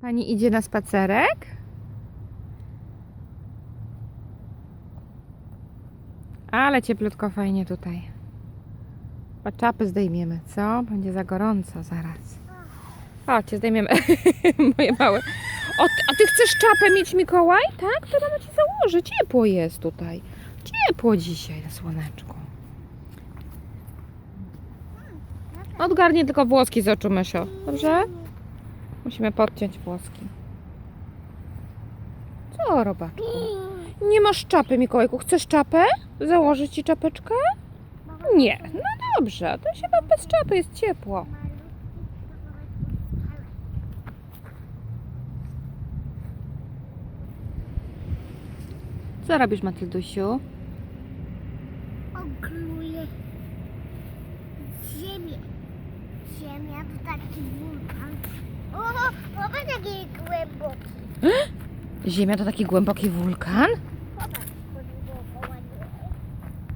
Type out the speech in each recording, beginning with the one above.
Pani idzie na spacerek? Ale cieplutko fajnie tutaj. Chyba czapy zdejmiemy, co? Będzie za gorąco zaraz. Chodźcie, zdejmiemy. Moje małe. O, a ty chcesz czapę mieć, Mikołaj? Tak? To mama ci założy. Ciepło jest tutaj. Ciepło dzisiaj na słoneczku. Odgarnie tylko włoski z oczu, Mysio. Dobrze? Musimy podciąć włoski. Co, robaczku? Nie masz czapy, Mikołajku. Chcesz czapę? Założyć ci czapeczkę? Nie. No dobrze, to się wam bez czapy jest ciepło. Co robisz, Matyldusiu? Okruję ziemię. Ziemia to taki wulkan. O, popatrz jaki głęboki. Ziemia to taki głęboki wulkan? Popatrz, głęboko ładnie.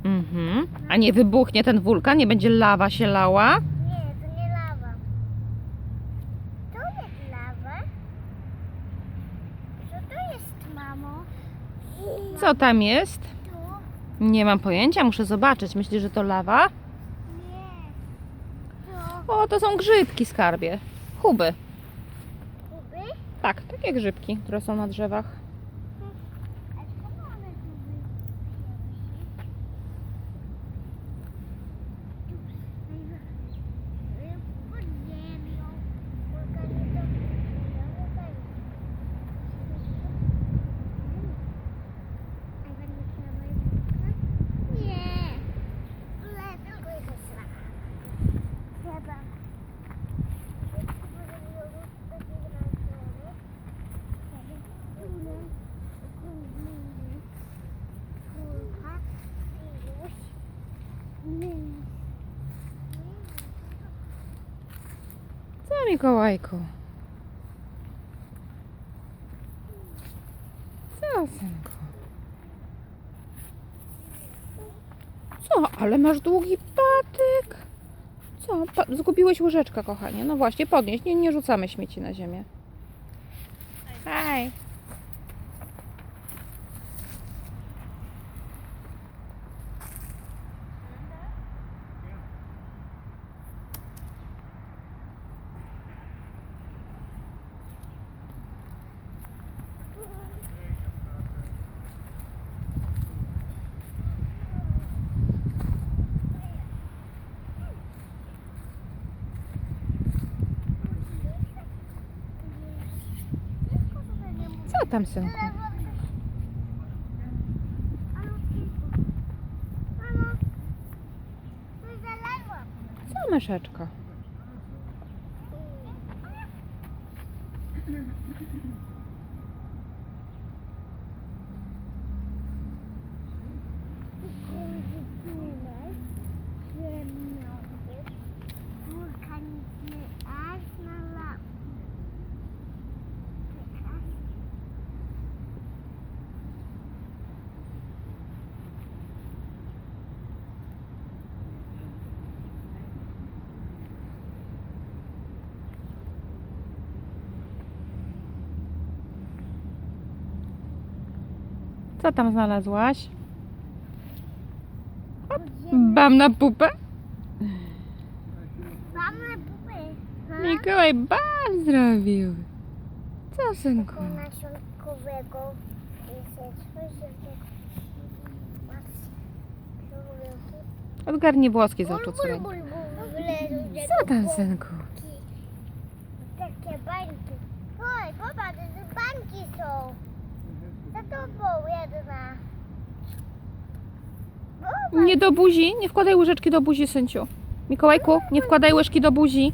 Mhm. A nie wybuchnie ten wulkan? Nie będzie lawa się lała? Nie, to nie lawa. To jest lawa. Co to jest, mamo? Co tam jest? Tu? Nie mam pojęcia, muszę zobaczyć. Myślisz, że to lawa? Nie. To O, to są grzybki, skarbie. Huby. Tak, takie grzybki, które są na drzewach. A skąd one tu wzięły? Pod ziemią. Wulkany to... wulkany. A będę chciała wulkan? Nie. Ale tylko jest strach. Trzeba. Co, Mikołajku? Co, synku? Co, ale masz długi patyk. Co, pa- zgubiłeś łyżeczkę, kochanie. No właśnie, podnieś, nie, nie rzucamy śmieci na ziemię. Hej. Co tam, synku? Co, myszeczko? Co tam znalazłaś? Bam na pupę? Mamy pupy. Mikołaj bam zrobił. Co, synku? nasionkowego Odgarnij włoski z oczu, córek. Co tam, synku? Takie bańki. Oj, popatrz, bańki są. Popatrz. Nie do buzi, nie wkładaj łyżeczki do buzi, synciu. Mikołajku, nie wkładaj łyżki do buzi.